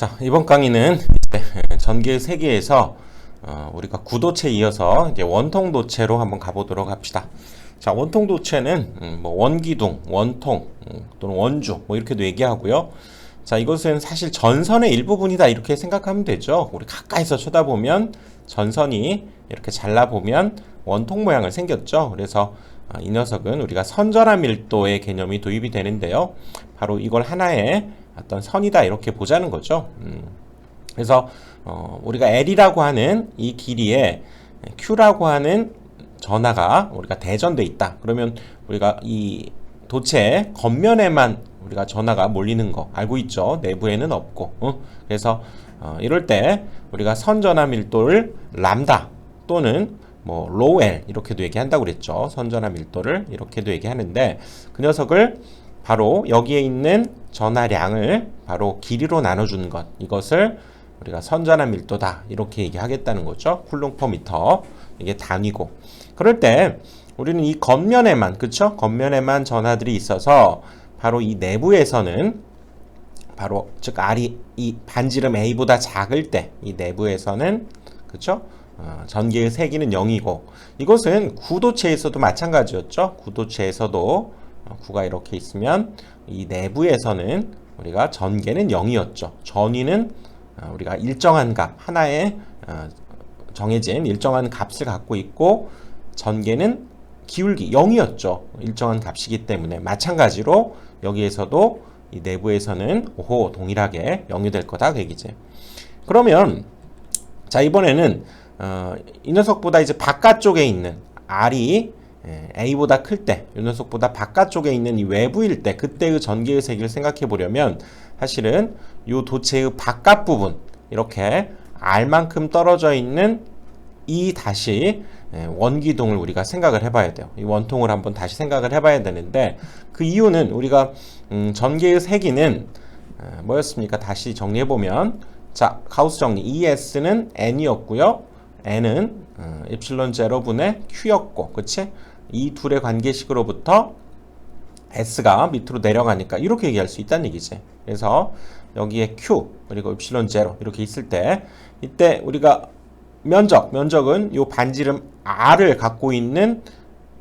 자, 이번 강의는 전기의 세계에서 어, 우리가 구도체에 이어서 이제 원통 도체로 한번 가보도록 합시다. 자, 원통 도체는 음, 뭐 원기둥, 원통 음, 또는 원주 뭐 이렇게도 얘기하고요. 자, 이것은 사실 전선의 일부분이다 이렇게 생각하면 되죠. 우리 가까이서 쳐다보면 전선이 이렇게 잘라보면 원통 모양을 생겼죠. 그래서 어, 이 녀석은 우리가 선전화 밀도의 개념이 도입이 되는데요. 바로 이걸 하나의 어떤 선이다 이렇게 보자는 거죠. 음, 그래서 어, 우리가 L이라고 하는 이 길이에 Q라고 하는 전하가 우리가 대전돼 있다. 그러면 우리가 이 도체 겉면에만 우리가 전하가 몰리는 거 알고 있죠. 내부에는 없고. 어? 그래서 어, 이럴 때 우리가 선전화 밀도를 람다 또는 뭐 L 이렇게도 얘기한다고 그랬죠. 선전화 밀도를 이렇게도 얘기하는데 그 녀석을 바로 여기에 있는 전하량을 바로 길이로 나눠주는 것 이것을 우리가 선전화 밀도다 이렇게 얘기하겠다는 거죠. 쿨롱 퍼 미터 이게 단위고 그럴 때 우리는 이 겉면에만 그쵸? 겉면에만 전하들이 있어서 바로 이 내부에서는 바로 즉 R이 이 반지름 A보다 작을 때 이 내부에서는 그쵸? 어, 전기의 세기는 0이고 이것은 구도체에서도 마찬가지였죠. 구도체에서도 어, 구가 이렇게 있으면 이 내부에서는 우리가 전개는 0이었죠. 전위는 어, 우리가 일정한 값 하나의 어, 정해진 일정한 값을 갖고 있고 전개는 기울기 0이었죠. 일정한 값이기 때문에 마찬가지로 여기에서도 이 내부에서는 오호 동일하게 0이 될 거다 그 얘기지. 그러면 자 이번에는 어, 이 녀석보다 이제 바깥쪽에 있는 R이 예, A보다 클 때, 이 녀석보다 바깥쪽에 있는 이 외부일 때, 그때의 전기의 세기를 생각해 보려면 사실은 이 도체의 바깥 부분, 이렇게 R만큼 떨어져 있는 이 다시 예, 원기둥을 우리가 생각을 해봐야 돼요. 이 원통을 한번 다시 생각을 해봐야 되는데 그 이유는 우리가 음, 전기의 세기는 어, 뭐였습니까? 다시 정리해 보면 자 가우스 정리 ES는 n이었고요. n은 어, 엡실론 제로분의 q였고, 그치? 이 둘의 관계식으로부터 s가 밑으로 내려가니까 이렇게 얘기할 수 있다는 얘기지. 그래서 여기에 q 그리고 엡실론 제로 이렇게 있을 때 이때 우리가 면적, 면적은 요 반지름 r을 갖고 있는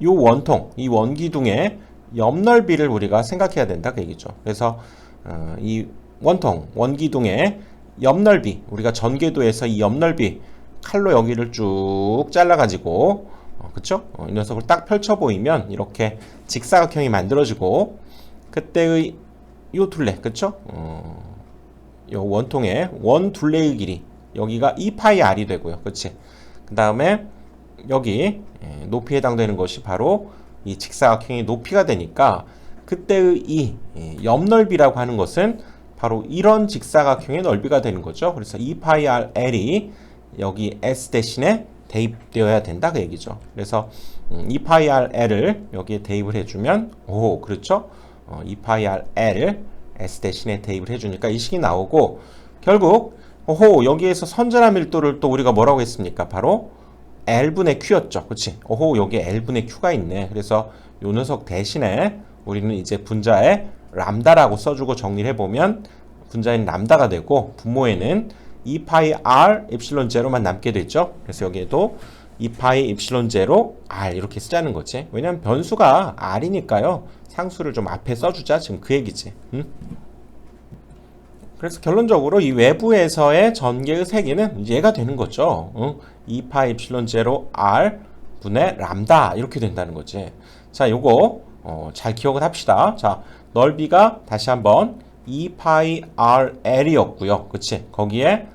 요 원통, 이 원기둥의 옆넓이를 우리가 생각해야 된다 그 얘기죠. 그래서 어, 이 원통, 원기둥의 옆넓이, 우리가 전개도에서 이 옆넓이 칼로 여기를 쭉 잘라가지고 어, 그쵸? 어, 이 녀석을 딱 펼쳐 보이면 이렇게 직사각형이 만들어지고 그때의 요 둘레 그쵸? 어, 요 원통의 원 둘레의 길이 여기가 2파이 r이 되고요. 그치? 그 다음에 여기 예, 높이에 해당되는 것이 바로 이 직사각형의 높이가 되니까 그때의 이 예, 옆넓이라고 하는 것은 바로 이런 직사각형의 넓이가 되는 거죠. 그래서 2파이 r l이 여기 s 대신에 대입되어야 된다 그 얘기죠. 그래서 음, 2파이 r l을 여기에 대입을 해주면 오 그렇죠? 어, 2파이 r l s 대신에 대입을 해주니까 이 식이 나오고 결국 오호 여기에서 선전화 밀도를 또 우리가 뭐라고 했습니까? 바로 L분의 Q였죠. 그치? 오호 여기에 L분의 Q가 있네. 그래서 요 녀석 대신에 우리는 이제 분자에 람다라고 써주고 정리를 해보면 분자인 람다가 되고 분모에는 2파이 r 엡실론 제로만 남게 됐죠. 그래서 여기에도 2파이 엡실론 제로 r 이렇게 쓰자는 거지. 왜냐면 변수가 r이니까요. 상수를 좀 앞에 써주자. 지금 그 얘기지. 응? 그래서 결론적으로 이 외부에서의 전개의 세기는 얘가 되는 거죠. 응? 2파 입실론 제로 r 분의 람다 이렇게 된다는 거지. 자, 요거 어, 잘 기억을 합시다. 자, 넓이가 다시 한번 2파이 r l이었고요. 그치? 거기에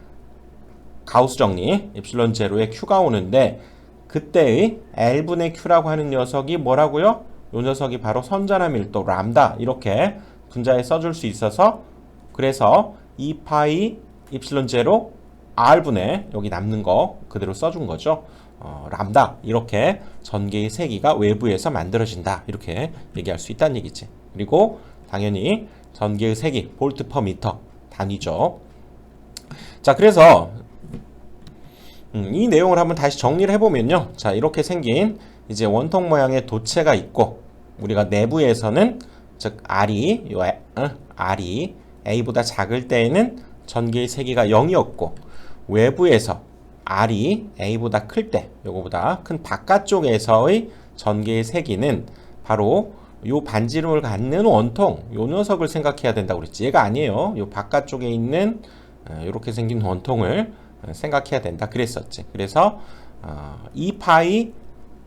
가우스 정리 입실론 제로에 q가 오는데 그때의 l분의 q라고 하는 녀석이 뭐라고요? 요 녀석이 바로 선전화 밀도 람다 이렇게 분자에 써줄 수 있어서 그래서 2파이 입실론 제로 r분의 여기 남는 거 그대로 써준 거죠. 어, 람다 이렇게 전개의 세기가 외부에서 만들어진다 이렇게 얘기할 수 있다는 얘기지. 그리고 당연히 전개의 세기 볼트 퍼 미터 단위죠. 자 그래서 음, 이 내용을 한번 다시 정리를 해보면요. 자 이렇게 생긴 이제 원통 모양의 도체가 있고 우리가 내부에서는 즉 R이 요 어, R이 A보다 작을 때에는 전개의 세기가 0이었고 외부에서 R이 A보다 클 때 요거보다 큰 바깥쪽에서의 전개의 세기는 바로 요 반지름을 갖는 원통 요 녀석을 생각해야 된다고 그랬지 얘가 아니에요 요 바깥쪽에 있는 이렇게 생긴 원통을 어, 생각해야 된다 그랬었지 그래서 어, 2파이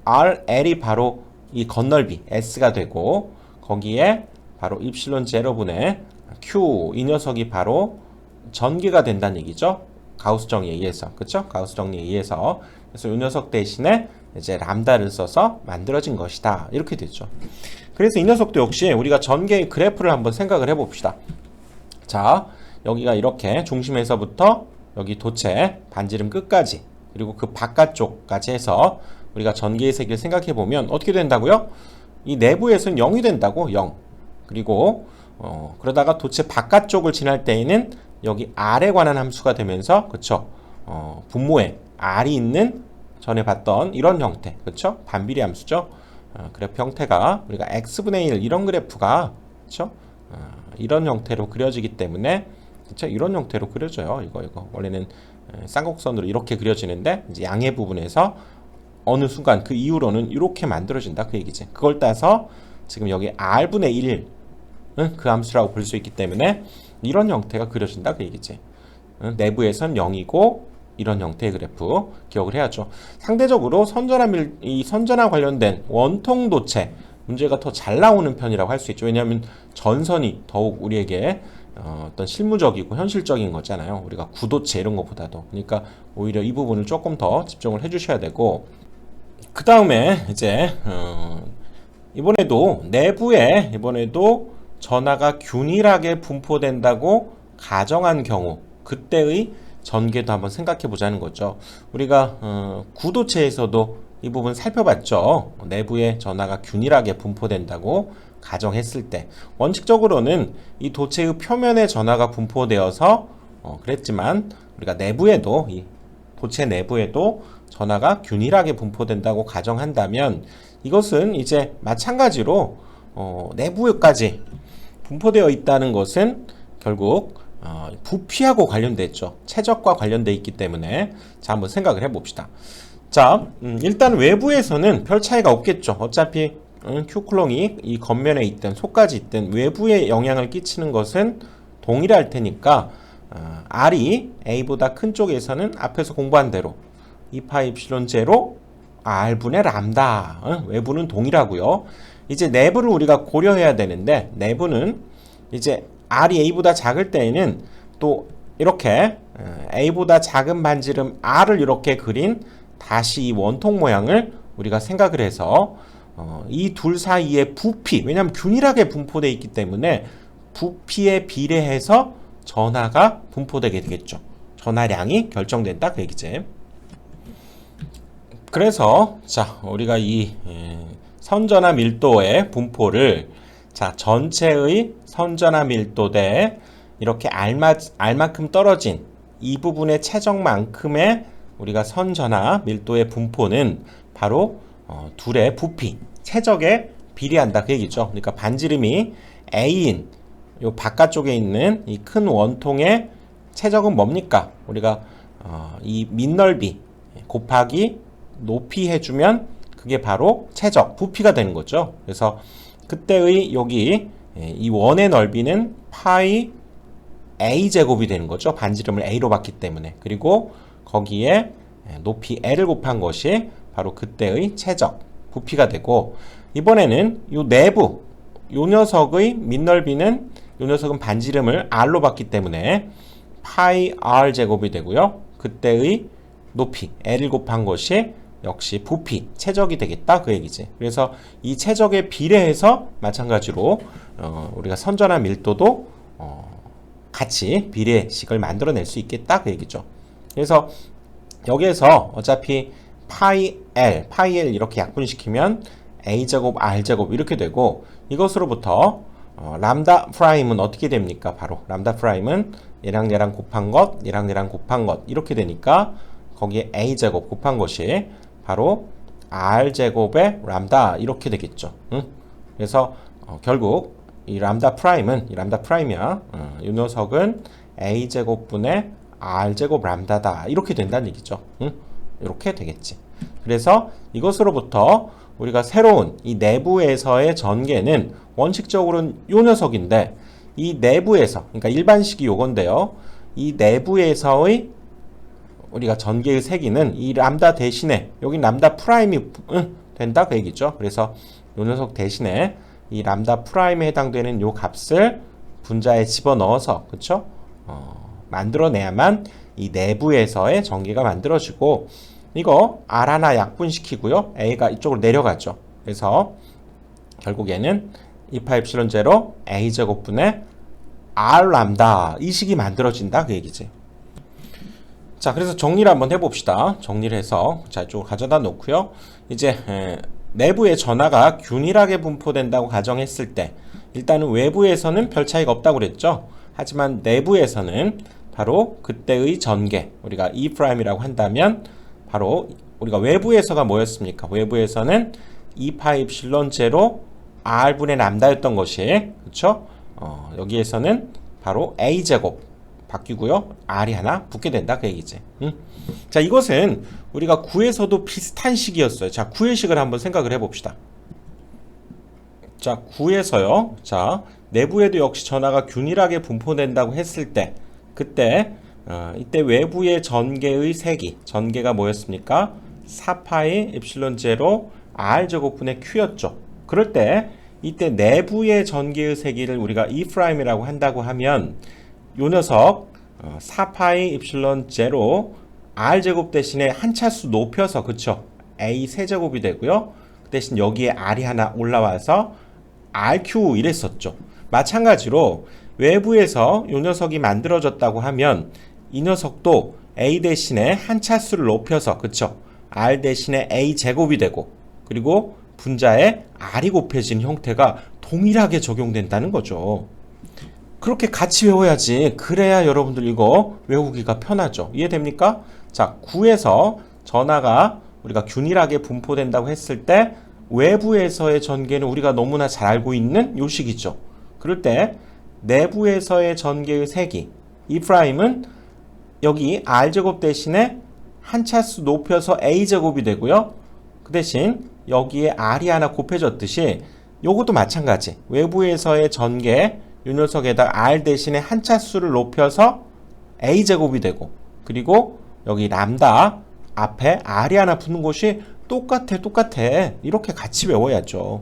RL이 바로 이 건널비 S가 되고 거기에 바로 입실론 제로분의 Q 이 녀석이 바로 전개가 된다는 얘기죠. 가우스 정리에 의해서 그렇죠? 가우스 정리에 의해서 그래서 이 녀석 대신에 이제 람다를 써서 만들어진 것이다 이렇게 되죠. 그래서 이 녀석도 역시 우리가 전개의 그래프를 한번 생각을 해봅시다. 자 여기가 이렇게 중심에서부터 여기 도체 반지름 끝까지 그리고 그 바깥쪽까지 해서 우리가 전개의 세기를 생각해 보면 어떻게 된다고요? 이 내부에서는 0이 된다고 0 그리고 어, 그러다가 도체 바깥쪽을 지날 때에는 여기 R에 관한 함수가 되면서 그쵸? 어, 분모에 R이 있는 전에 봤던 이런 형태 그쵸? 반비례 함수죠? 어, 그래프 형태가 우리가 x분의 1 이런 그래프가 그쵸? 어, 이런 형태로 그려지기 때문에 그쵸 이런 형태로 그려져요. 이거 이거. 원래는 쌍곡선으로 이렇게 그려지는데 이제 양의 부분에서 어느 순간 그 이후로는 이렇게 만들어진다. 그 얘기지. 그걸 따서 지금 여기 r분의 1 응? 그 함수라고 볼 수 있기 때문에 이런 형태가 그려진다. 그 얘기지. 응? 내부에선 0이고 이런 형태의 그래프 기억을 해야죠. 상대적으로 선전화 밀, 이 선전화 관련된 원통 도체 문제가 더 잘 나오는 편이라고 할 수 있죠. 왜냐하면 전선이 더욱 우리에게 어, 어떤 실무적이고 현실적인 거잖아요 우리가 구도체 이런 것보다도 그러니까 오히려 이 부분을 조금 더 집중을 해 주셔야 되고 그 다음에 이제 어, 이번에도 내부에 이번에도 전하가 균일하게 분포된다고 가정한 경우 그때의 전개도 한번 생각해 보자는 거죠. 우리가 어, 구도체에서도 이 부분 살펴봤죠. 내부에 전하가 균일하게 분포된다고 가정했을 때 원칙적으로는 이 도체의 표면에 전하가 분포되어서 어, 그랬지만 우리가 내부에도 이 도체 내부에도 전하가 균일하게 분포된다고 가정한다면 이것은 이제 마찬가지로 어, 내부까지 분포되어 있다는 것은 결국 어, 부피하고 관련됐죠. 최적과 관련돼 있기 때문에 자 한번 생각을 해봅시다. 자 음, 일단 외부에서는 별 차이가 없겠죠. 어차피 음, 큐클롱이 이 겉면에 있든 속까지 있든 외부에 영향을 끼치는 것은 동일할 테니까 어, R이 A보다 큰 쪽에서는 앞에서 공부한 대로 2파 입실론 제로 R분의 람다 어? 외부는 동일하고요. 이제 내부를 우리가 고려해야 되는데 내부는 이제 R이 A보다 작을 때에는 또 이렇게 어, A보다 작은 반지름 R을 이렇게 그린 다시 이 원통 모양을 우리가 생각을 해서 어, 이 둘 사이의 부피 왜냐하면 균일하게 분포되어 있기 때문에 부피에 비례해서 전하가 분포되게 되겠죠. 전하량이 결정된다 그 얘기지. 그래서 자 우리가 이 예, 선전화 밀도의 분포를 자 전체의 선전화 밀도 대 이렇게 알마, 알만큼 떨어진 이 부분의 최적만큼의 우리가 선전화 밀도의 분포는 바로 어, 둘의 부피 최적에 비례한다 그 얘기죠. 그러니까 반지름이 A인 요 바깥쪽에 있는 이 큰 원통의 최적은 뭡니까? 우리가 어, 이 밑넓이 곱하기 높이 해주면 그게 바로 최적 부피가 되는 거죠. 그래서 그때의 여기 예, 이 원의 넓이는 파이 a 제곱이 되는 거죠. 반지름을 a로 봤기 때문에 그리고 거기에 예, 높이 l을 곱한 것이 바로 그때의 최적 부피가 되고 이번에는 이 내부 요 녀석의 밑넓이는 요 녀석은 반지름을 r로 봤기 때문에 파이 r 제곱이 되고요. 그때의 높이 l을 곱한 것이 역시 부피, 최적이 되겠다 그 얘기지. 그래서 이 최적에 비례해서 마찬가지로 어, 우리가 선전한 밀도도 어, 같이 비례식을 만들어낼 수 있겠다 그 얘기죠. 그래서 여기에서 어차피 파이 L, 파이 L 이렇게 약분시키면 A제곱, R제곱 이렇게 되고 이것으로부터 어, 람다 프라임은 어떻게 됩니까? 바로 람다 프라임은 얘랑 얘랑 곱한 것, 얘랑 얘랑 곱한 것 이렇게 되니까 거기에 A제곱 곱한 것이 바로 r제곱의 람다 이렇게 되겠죠. 응? 그래서 어, 결국 이 람다 프라임은 이 람다 프라임이야. 어, 이 녀석은 a 제곱분의 r 제곱 람다다 이렇게 된다는 얘기죠. 응? 이렇게 되겠지. 그래서 이것으로부터 우리가 새로운 이 내부에서의 전개는 원칙적으로는 요 녀석인데 이 내부에서 그러니까 일반식이 요건데요. 이 내부에서의 우리가 전개의 세기는 이 람다 대신에 여기 람다 프라임이 응, 된다 그 얘기죠. 그래서 요 녀석 대신에 이 람다 프라임에 해당되는 요 값을 분자에 집어넣어서 그쵸? 어, 만들어내야만 이 내부에서의 전개가 만들어지고 이거 R 하나 약분시키고요. A가 이쪽으로 내려가죠. 그래서 결국에는 2파 엡실론 제로 A 제곱분의 R 람다 이 식이 만들어진다 그 얘기지. 자, 그래서 정리를 한번 해봅시다. 정리를 해서 자 이쪽으로 가져다 놓고요. 이제 에, 내부의 전하가 균일하게 분포된다고 가정했을 때 일단은 외부에서는 별 차이가 없다고 그랬죠. 하지만 내부에서는 바로 그때의 전개 우리가 E 프라임이라고 한다면 바로 우리가 외부에서가 뭐였습니까? 외부에서는 2파 입 실론 제로 r분의 람다였던 것이 그렇죠? 어, 여기에서는 바로 a 제곱 바뀌고요. r이 하나 붙게 된다 그 얘기지. 응? 자 이것은 우리가 구에서도 비슷한 식이었어요. 자 구의 식을 한번 생각을 해봅시다. 자 구에서요. 자 내부에도 역시 전하가 균일하게 분포된다고 했을 때 그때 어, 이때 외부의 전개의 세기 전개가 뭐였습니까? 4파이 엡실론 제로 r 제곱분의 q였죠. 그럴 때 이때 내부의 전개의 세기를 우리가 E 프라임이라고 한다고 하면 요 녀석 어, 4파이 입실론 제로 r 제곱 대신에 한 차수 높여서 그쵸 a 세제곱이 되고요 그 대신 여기에 r이 하나 올라와서 rq 이랬었죠 마찬가지로 외부에서 요 녀석이 만들어졌다고 하면 이 녀석도 a 대신에 한 차수를 높여서 그쵸 r 대신에 a 제곱이 되고 그리고 분자에 r이 곱해진 형태가 동일하게 적용된다는 거죠. 그렇게 같이 외워야지. 그래야 여러분들 이거 외우기가 편하죠. 이해됩니까? 자, 9에서 전하가 우리가 균일하게 분포된다고 했을 때 외부에서의 전개는 우리가 너무나 잘 알고 있는 요식이죠. 그럴 때 내부에서의 전개의 세기 이 프라임은 여기 r제곱 대신에 한 차수 높여서 a제곱이 되고요. 그 대신 여기에 r이 하나 곱해졌듯이 요것도 마찬가지. 외부에서의 전개 요 녀석에다 r 대신에 한 차수를 높여서 a 제곱이 되고 그리고 여기 람다 앞에 r이 하나 붙는 곳이 똑같아 똑같아 이렇게 같이 외워야죠.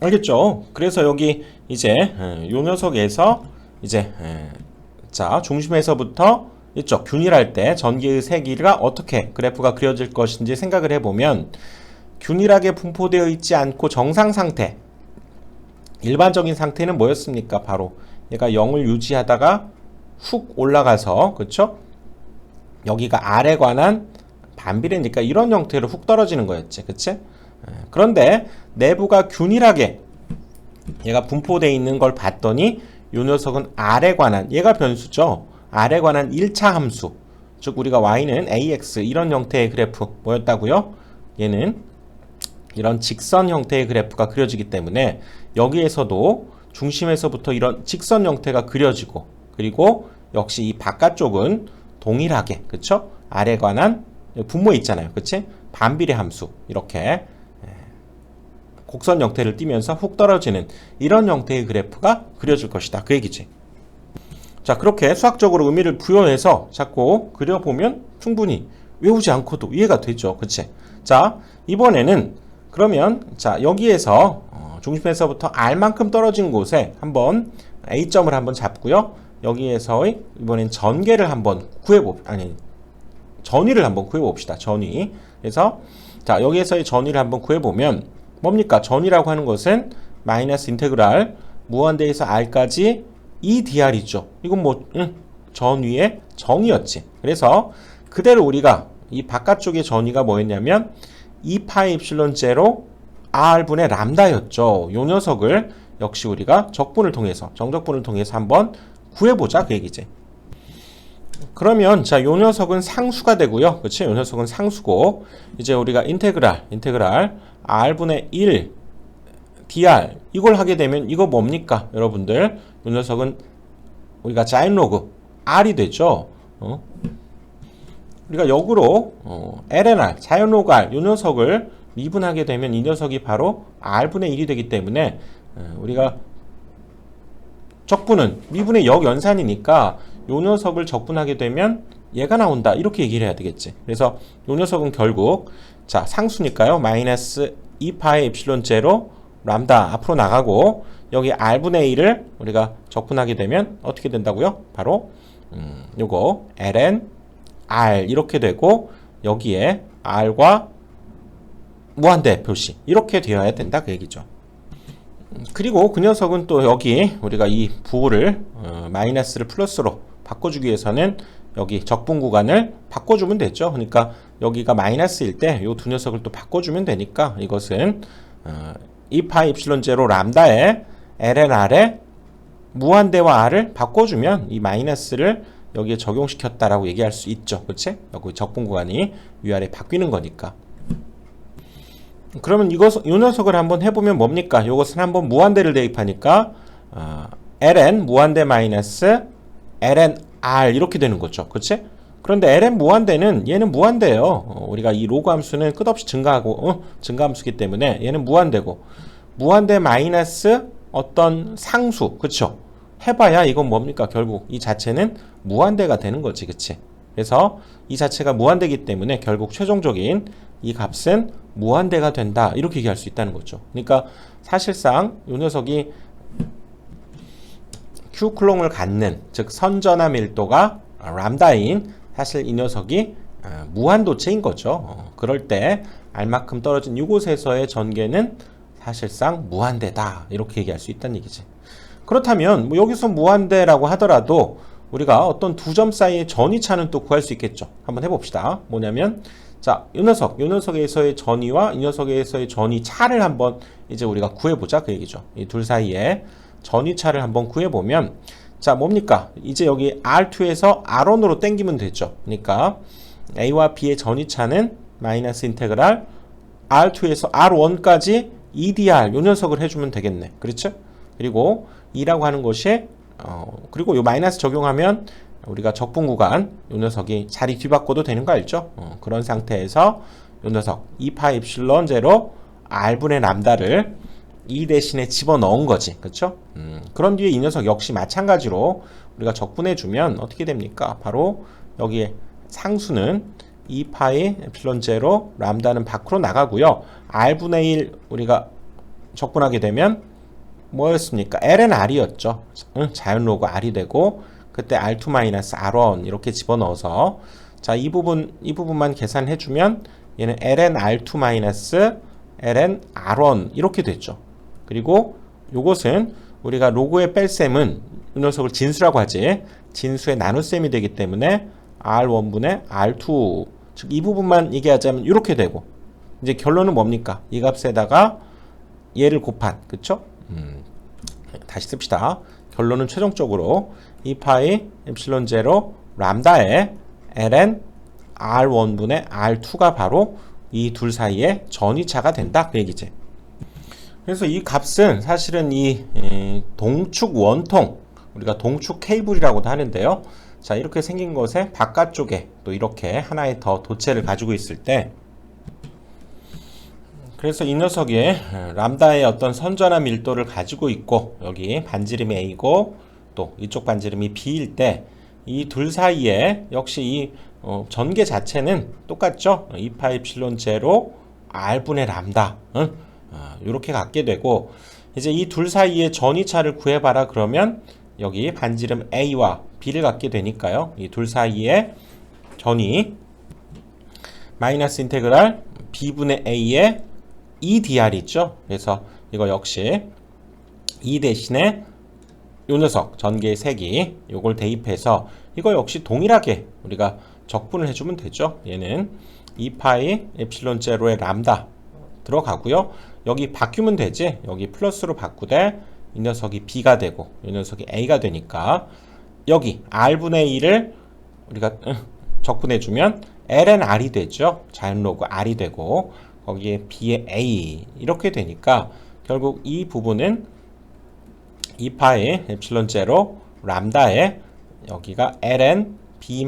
알겠죠? 그래서 여기 이제 요 녀석에서 이제 자 중심에서부터 이쪽 균일할 때 전기의 세기가 어떻게 그래프가 그려질 것인지 생각을 해보면 균일하게 분포되어 있지 않고 정상 상태 일반적인 상태는 뭐였습니까? 바로 얘가 0을 유지하다가 훅 올라가서 그쵸? 여기가 R에 관한 반비례니까 이런 형태로 훅 떨어지는 거였지 그치? 그런데 내부가 균일하게 얘가 분포되어 있는 걸 봤더니 요 녀석은 R에 관한 얘가 변수죠 R에 관한 1차 함수 즉 우리가 Y는 AX 이런 형태의 그래프 뭐였다고요? 얘는 이런 직선 형태의 그래프가 그려지기 때문에 여기에서도 중심에서부터 이런 직선 형태가 그려지고 그리고 역시 이 바깥쪽은 동일하게 그쵸? 아래 관한 분모 있잖아요. 그치? 반비례 함수 이렇게 예, 곡선 형태를 띠면서 훅 떨어지는 이런 형태의 그래프가 그려질 것이다. 그 얘기지. 자 그렇게 수학적으로 의미를 부여해서 자꾸 그려보면 충분히 외우지 않고도 이해가 되죠. 그치? 자 이번에는 그러면 자 여기에서 어, 중심에서부터 R만큼 떨어진 곳에 한번 A점을 한번 잡고요. 여기에서의 이번엔 전개를 한번 구해봅 아니 전위를 한번 구해봅시다. 전위. 그래서 자 여기에서의 전위를 한번 구해보면 뭡니까? 전위라고 하는 것은 마이너스 인테그랄 무한대에서 r까지 이 dr이죠. 이건 뭐 응, 전위의 정이었지. 그래서 그대로 우리가 이 바깥쪽의 전위가 뭐였냐면 2파이 입실론 제로 r분의 람다였죠. 요 녀석을 역시 우리가 적분을 통해서 정적분을 통해서 한번 구해보자 그 얘기지. 그러면 자, 요 녀석은 상수가 되고요. 그렇죠? 요 녀석은 상수고 이제 우리가 인테그랄 인테그랄 r분의 1 dr 이걸 하게 되면 이거 뭡니까? 여러분들 요 녀석은 우리가 자인 로그 R이 되죠. 어? 우리가 역으로 어, LNR, 자연 로그 R 이 녀석을 미분하게 되면 이 녀석이 바로 R분의 1이 되기 때문에 어, 우리가 적분은 미분의 역연산이니까 요 녀석을 적분하게 되면 얘가 나온다. 이렇게 얘기를 해야 되겠지. 그래서 요 녀석은 결국 자 상수니까요. 마이너스 2파이 엡실론 제로 람다. 앞으로 나가고 여기 r분의 1을 우리가 적분하게 되면 어떻게 된다고요? 바로 음, 요거 ln r 이렇게 되고 여기에 r과 무한대 표시. 이렇게 되어야 된다. 그 얘기죠. 음, 그리고 그 녀석은 또 여기 우리가 이 부호를 어, 마이너스를 플러스로 바꿔주기 위해서는 여기 적분 구간을 바꿔주면 되죠. 그러니까 여기가 마이너스일 때 이 두 녀석을 또 바꿔주면 되니까 이것은 어, 2파 입실론 제로 람다에 ln r에 무한대와 r을 바꿔주면 이 마이너스를 여기에 적용시켰다라고 얘기할 수 있죠. 그치? 여기 적분 구간이 위아래 바뀌는 거니까. 그러면 이것, 이 녀석을 한번 해보면 뭡니까? 이것은 한번 무한대를 대입하니까, 어, ln 무한대 마이너스 ln r 이렇게 되는 거죠. 그치? 그런데 ln 무한대는 얘는 무한대예요. 어, 우리가 이 로그 함수는 끝없이 증가하고 어, 증가 함수기 때문에 얘는 무한대고 무한대 마이너스 어떤 상수 그쵸? 해봐야 이건 뭡니까? 결국 이 자체는 무한대가 되는 거지, 그치? 그래서 이 자체가 무한대기 때문에 결국 최종적인 이 값은 무한대가 된다 이렇게 얘기할 수 있다는 거죠. 그러니까 사실상 이 녀석이 Q 클롱을 갖는 즉 선전화 밀도가 람다인 사실 이 녀석이 아, 무한도체인 거죠. 어, 그럴 때 알만큼 떨어진 이곳에서의 전개는 사실상 무한대다 이렇게 얘기할 수 있다는 얘기지. 그렇다면 뭐 여기서 무한대라고 하더라도 우리가 어떤 두 점 사이의 전위차는 또 구할 수 있겠죠. 한번 해봅시다. 뭐냐면 자, 이 녀석, 이 녀석에서의 전위와 이 녀석에서의 전위 차를 한번 이제 우리가 구해보자 그 얘기죠. 이 둘 사이에 전위차를 한번 구해보면 자 뭡니까? 이제 여기 R2에서 R1으로 땡기면 되죠. 그러니까 A와 B의 전위차는 마이너스 인테그랄 R2에서 R1까지 EDR 요 녀석을 해주면 되겠네. 그렇죠? 그리고 2라고 하는 것이 어, 그리고 요 마이너스 적용하면 우리가 적분 구간 요 녀석이 자리 뒤바꿔도 되는 거 알죠? 어, 그런 상태에서 요 녀석 2파 입실론 제로 R분의 람다를 이 대신에 집어넣은 거지. 그렇죠? 음, 그런 뒤에 이 녀석 역시 마찬가지로 우리가 적분해 주면 어떻게 됩니까? 바로 여기에 상수는 2파이 에필론 제로 람다는 밖으로 나가고요. r분의 1 우리가 적분하게 되면 뭐였습니까? ln r이었죠. 응? 자연 로그 r이 되고 그때 r2-r1 이렇게 집어넣어서 자, 이 부분 이 부분만 계산해 주면 얘는 ln r2- ln r1 이렇게 됐죠. 그리고 요것은 우리가 로고의 뺄셈은 이 녀석을 진수라고 하지. 진수의 나눗셈이 되기 때문에 R1분의 R2 즉 이 부분만 얘기하자면 이렇게 되고 이제 결론은 뭡니까? 이 값에다가 얘를 곱한 그쵸? 음, 다시 씁시다. 결론은 최종적으로 2파이 엡실론 제로 람다의 ln R1분의 R2가 바로 이 둘 사이의 전위차가 된다 그 얘기지. 그래서 이 값은 사실은 이 동축 원통 우리가 동축 케이블이라고도 하는데요. 자 이렇게 생긴 것에 바깥쪽에 또 이렇게 하나의 더 도체를 가지고 있을 때 그래서 이 녀석이 람다의 어떤 선전화 밀도를 가지고 있고 여기 반지름이 A고 또 이쪽 반지름이 B일 때 이 둘 사이에 역시 이 어, 전개 자체는 똑같죠. 2파 입실론 제로 R분의 람다 응? 이렇게 갖게 되고 이제 이 둘 사이의 전위차를 구해봐라 그러면 여기 반지름 A와 B를 갖게 되니까요. 이 둘 사이의 전위 마이너스 인테그랄 B분의 A의 EDR 있죠. 그래서 이거 역시 이 대신에 요 녀석 전개의 색이 요걸 대입해서 이거 역시 동일하게 우리가 적분을 해주면 되죠. 얘는 2파이 에필론 제로의 람다 들어가고요. 여기 바뀌면 되지. 여기 플러스로 바꾸되 이 녀석이 B가 되고 이 녀석이 A가 되니까 여기 R분의 1을 우리가 적분해 주면 ln R이 되죠. 자연 로그 R이 되고 거기에 B의 A 이렇게 되니까 결국 이 부분은 2파의 엡실론 제로 람다에 여기가 ln b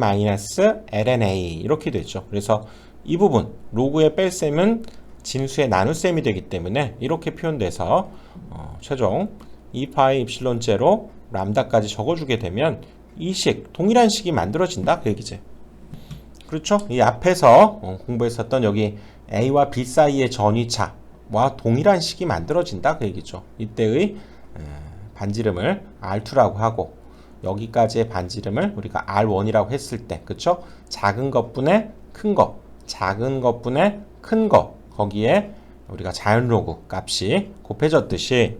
lna 이렇게 되죠. 그래서 이 부분 로그의 뺄셈은 진수의 나눗셈이 되기 때문에 이렇게 표현돼서 어, 최종 2파이 입실론 제로 람다까지 적어주게 되면 이 식, 동일한 식이 만들어진다 그 얘기지. 그렇죠? 이 앞에서 어, 공부했었던 여기 A와 B 사이의 전위차와 동일한 식이 만들어진다 그 얘기죠. 이때의 에, 반지름을 R2라고 하고 여기까지의 반지름을 우리가 R1이라고 했을 때 그쵸? 작은 것분의 큰 것, 작은 것분의 큰 것 거기에 우리가 자연 로그 값이 곱해졌듯이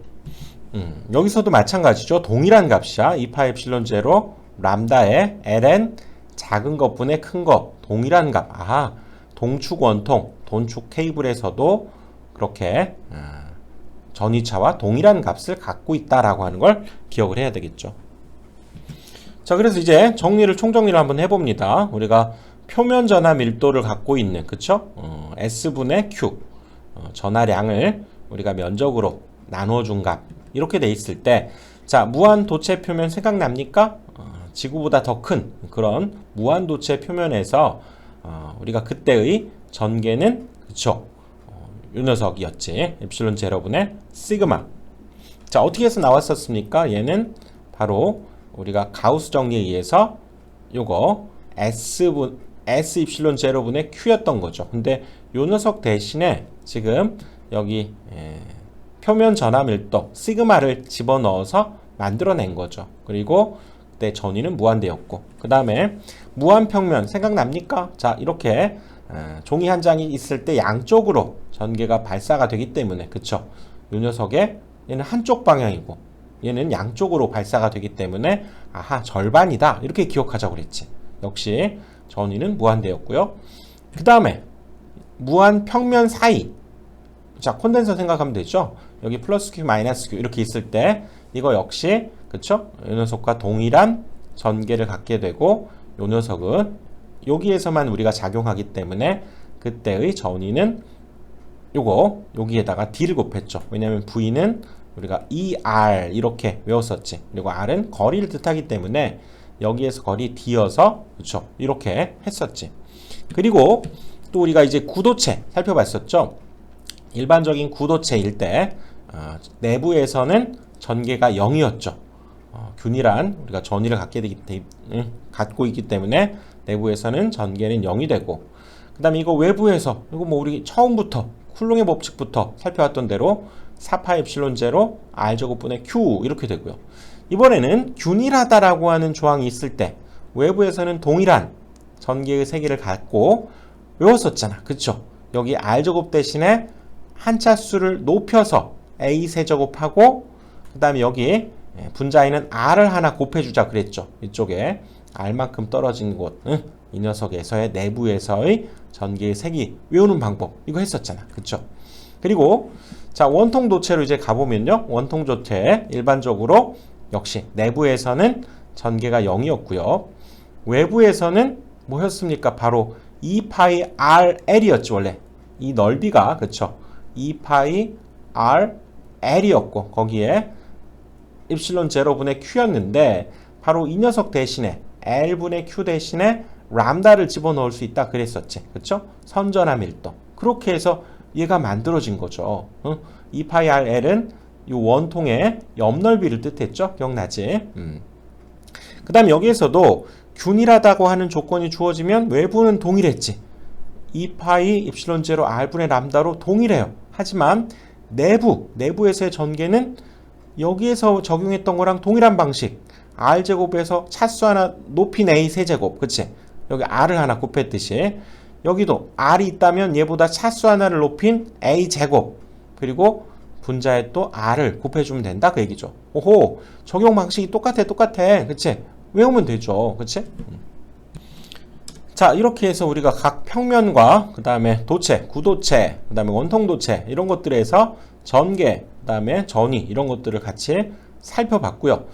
음, 여기서도 마찬가지죠. 동일한 값이야. 2파 엡실론 제로 람다의 ln 작은 것분의 큰 것 동일한 값. 아하. 동축 원통, 돈축 테이블에서도 그렇게 아, 전위차와 동일한 값을 갖고 있다라고 하는 걸 기억을 해야 되겠죠. 자, 그래서 이제 정리를 총정리를 한번 해봅니다. 우리가 표면 전하 밀도를 갖고 있는 그쵸? 어, S분의 Q 어, 전하량을 우리가 면적으로 나눠준 값 이렇게 돼 있을 때 자, 무한 도체 표면 생각납니까? 어, 지구보다 더 큰 그런 무한 도체 표면에서 어, 우리가 그때의 전개는 그쵸? 어, 요 녀석이었지. 엡실론 제로분의 시그마. 자, 어떻게 해서 나왔었습니까? 얘는 바로 우리가 가우스 정리에 의해서 요거 S분 S 입실론 제로분의 Q였던 거죠. 근데 요 녀석 대신에 지금 여기 에, 표면 전하 밀도 시그마를 집어넣어서 만들어낸 거죠. 그리고 그때 전위는 무한대였고 그 다음에 무한평면 생각납니까? 자 이렇게 에, 종이 한 장이 있을 때 양쪽으로 전개가 발사가 되기 때문에 그쵸? 요 녀석의 얘는 한쪽 방향이고 얘는 양쪽으로 발사가 되기 때문에 아하 절반이다 이렇게 기억하자고 그랬지. 역시 전위는 무한대였고요. 그 다음에 무한 평면 사이 자 콘덴서 생각하면 되죠. 여기 플러스 q 마이너스 q 이렇게 있을 때 이거 역시 그쵸? 이 녀석과 동일한 전개를 갖게 되고 요 녀석은 여기에서만 우리가 작용하기 때문에 그때의 전위는 요거 여기에다가 d를 곱했죠. 왜냐하면 v는 우리가 ER 이렇게 외웠었지. 그리고 R은 거리를 뜻하기 때문에 여기에서 거리 D여서 그렇죠. 이렇게 했었지. 그리고 또 우리가 이제 구도체 살펴봤었죠. 일반적인 구도체일 때 어, 내부에서는 전개가 0이었죠. 어, 균일한 우리가 전위를 갖게 되기 때, 음, 갖고 있기 때문에 내부에서는 전개는 0이 되고 그다음에 이거 외부에서 이거 뭐 우리 처음부터 쿨롱의 법칙부터 살펴왔던 대로 4파 엡실론 제로 R 제곱분의 Q 이렇게 되고요. 이번에는 균일하다라고 하는 조항이 있을 때 외부에서는 동일한 전개의 세기를 갖고 외웠었잖아. 그쵸? 여기 R 제곱 대신에 한차 수를 높여서 A 세제곱하고 그 다음에 여기 분자에는 R을 하나 곱해주자 그랬죠. 이쪽에 R만큼 떨어진 곳, 응? 이 녀석에서의 내부에서의 전개의 색이 외우는 방법 이거 했었잖아. 그쵸? 그리고 자 원통 도체로 이제 가보면요. 원통 도체 일반적으로 역시 내부에서는 전개가 0이었고요. 외부에서는 뭐였습니까? 바로 2파이 RL이었죠 원래. 이 넓이가 그쵸? 2파이 RL이었고 거기에 입실론 제로분의 Q였는데 바로 이 녀석 대신에 L분의 Q 대신에 람다를 집어넣을 수 있다 그랬었지 그쵸? 선전함 밀도 그렇게 해서 얘가 만들어진 거죠. 어? 2파이 RL은 이 원통의 옆 넓이를 뜻했죠? 기억나지? 음. 그 다음 여기에서도 균일하다고 하는 조건이 주어지면 외부는 동일했지. 2파이 입실론 제로 R분의 람다로 동일해요. 하지만 내부 내부에서의 전개는 여기에서 적용했던 거랑 동일한 방식. R제곱에서 차수 하나 높인 A 세제곱 그치? 여기 R을 하나 곱했듯이. 여기도 R이 있다면 얘보다 차수 하나를 높인 A 제곱 그리고 분자에 또 R을 곱해주면 된다 그 얘기죠. 오호 적용 방식이 똑같아 똑같아 그치 외우면 되죠. 그치? 자 이렇게 해서 우리가 각 평면과 그 다음에 도체 구도체 그 다음에 원통도체 이런 것들에서 전개 그 다음에 전위 이런 것들을 같이 살펴봤고요.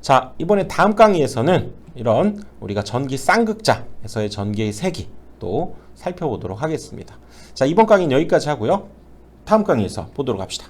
자 이번에 다음 강의에서는 이런 우리가 전기 쌍극자에서의 전기의 세기 또 살펴보도록 하겠습니다. 자 이번 강의는 여기까지 하고요. 다음 강의에서 보도록 합시다